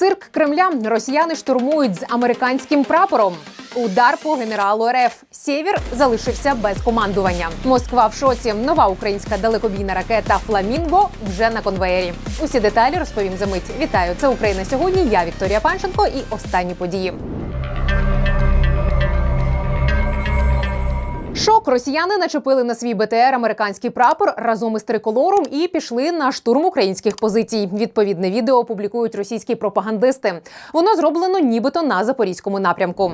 Цирк Кремля росіяни штурмують з американським прапором. Удар по генералу РФ. Сєвєр залишився без командування. Москва в шоці. Нова українська далекобійна ракета Фламінго вже на конвеєрі. Усі деталі розповім за мить. Вітаю! Це Україна сьогодні. Я Вікторія Панченко і останні події. Шок росіяни начепили на свій БТР американський прапор разом із триколором і пішли на штурм українських позицій. Відповідне відео публікують російські пропагандисти. Воно зроблено нібито на запорізькому напрямку.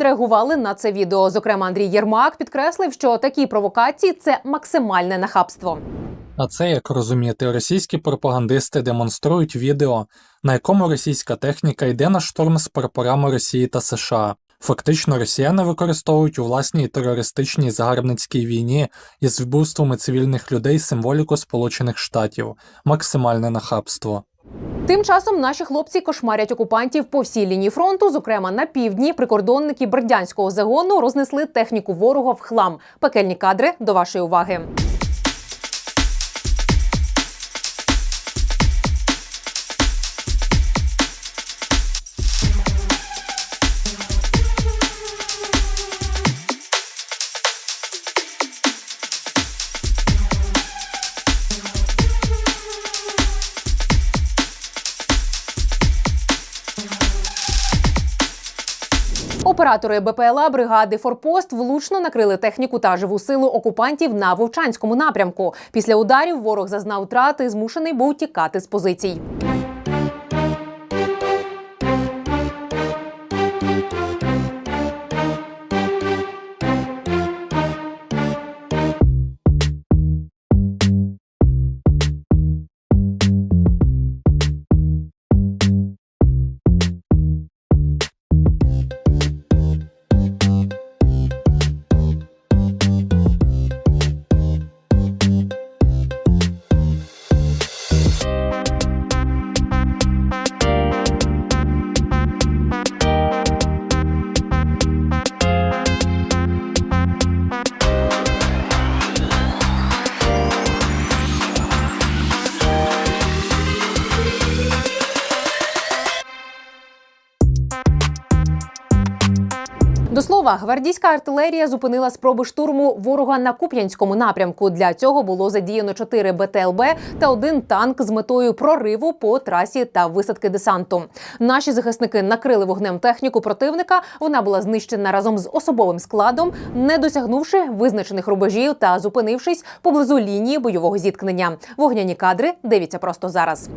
Відреагували на це відео. Зокрема, Андрій Єрмак підкреслив, що такі провокації це максимальне нахабство. А це, як розуміти, російські пропагандисти демонструють відео, на якому російська техніка йде на штурм з прапорами Росії та США. Фактично, росіяни використовують у власній терористичній загарбницькій війні із вбивствами цивільних людей символіку Сполучених Штатів, максимальне нахабство. Тим часом наші хлопці кошмарять окупантів по всій лінії фронту. Зокрема, на півдні прикордонники бердянського загону рознесли техніку ворога в хлам. Пекельні кадри до вашої уваги. Оператори БПЛА бригади Форпост влучно накрили техніку та живу силу окупантів на Вовчанському напрямку. Після ударів ворог зазнав втрати, змушений був тікати з позицій. Слова, гвардійська артилерія зупинила спроби штурму ворога на Куп'янському напрямку. Для цього було задіяно 4 БТЛБ та один танк з метою прориву по трасі та висадки десанту. Наші захисники накрили вогнем техніку противника. Вона була знищена разом з особовим складом, не досягнувши визначених рубежів та зупинившись поблизу лінії бойового зіткнення. Вогняні кадри дивіться просто зараз.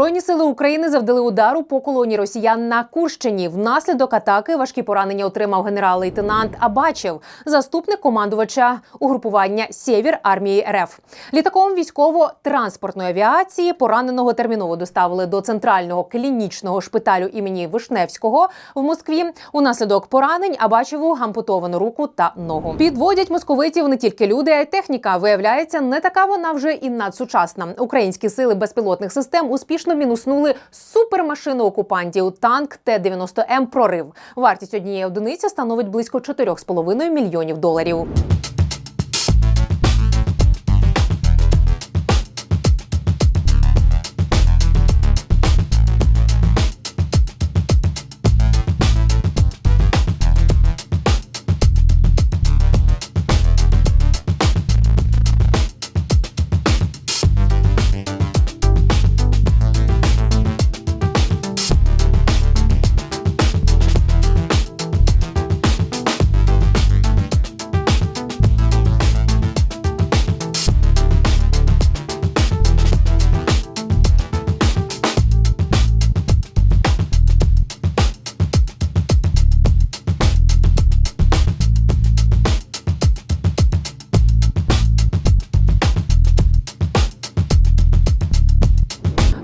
Збройні сили України завдали удару по колоні росіян на Курщині. Внаслідок атаки важкі поранення отримав генерал-лейтенант Абачев, заступник командувача угрупування Сєвір армії РФ. Літаком військово-транспортної авіації пораненого терміново доставили до центрального клінічного шпиталю імені Вишневського в Москві. Унаслідок поранень Абачеву ампутовано руку та ногу. Підводять московитів не тільки люди, а й техніка. Виявляється, не така вона вже і надсучасна. Українські сили безпілотних систем успішно успішно мінуснули супермашину окупантів танк Т-90М Прорив. Вартість однієї одиниці становить близько 4,5 мільйонів доларів.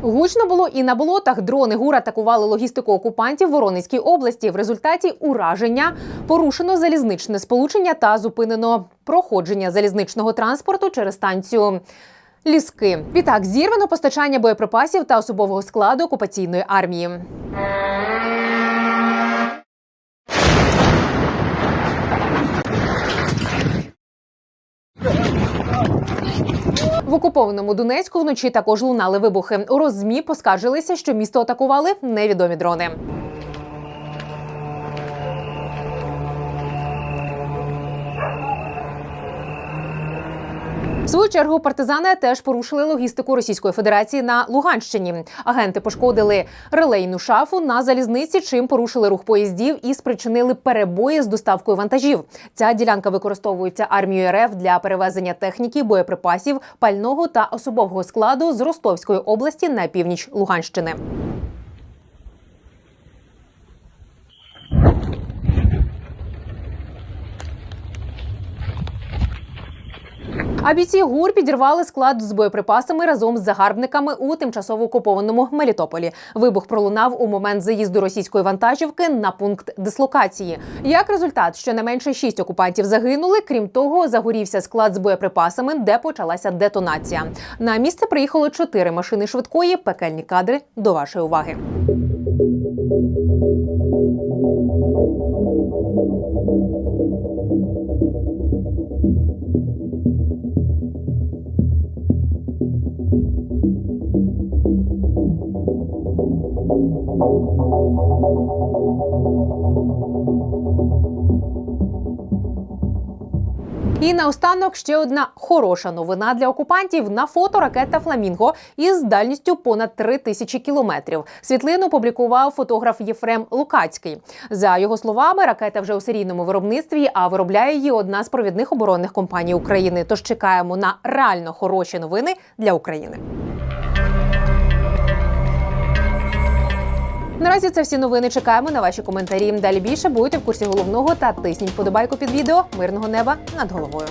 Гучно було і на болотах. Дрони ГУР атакували логістику окупантів в Воронезькій області. В результаті ураження порушено залізничне сполучення та зупинено проходження залізничного транспорту через станцію. Ліски відтак зірвано постачання боєприпасів та особового складу окупаційної армії. В окупованому Донецьку вночі також лунали вибухи. У розмі поскаржилися, що місто атакували невідомі дрони. В свою чергу партизани теж порушили логістику Російської Федерації на Луганщині. Агенти пошкодили релейну шафу на залізниці, чим порушили рух поїздів і спричинили перебої з доставкою вантажів. Ця ділянка використовується армією РФ для перевезення техніки, боєприпасів, пального та особового складу з Ростовської області на північ Луганщини. А бійці ГУР підірвали склад з боєприпасами разом з загарбниками у тимчасово окупованому Мелітополі. Вибух пролунав у момент заїзду російської вантажівки на пункт дислокації. Як результат, щонайменше шість окупантів загинули. Крім того, загорівся склад з боєприпасами, де почалася детонація. На місце приїхало чотири машини швидкої. Пекельні кадри до вашої уваги. І наостанок ще одна хороша новина для окупантів. На фото ракета Фламінго із дальністю понад 3 тисячі кілометрів. Світлину публікував фотограф Єфрем Лукацький. За його словами, ракета вже у серійному виробництві, а виробляє її одна з провідних оборонних компаній України. Тож чекаємо на реально хороші новини для України. Наразі це всі новини. Чекаємо на ваші коментарі. Далі більше будете в курсі головного та тисніть подобайку під відео. Мирного неба над головою.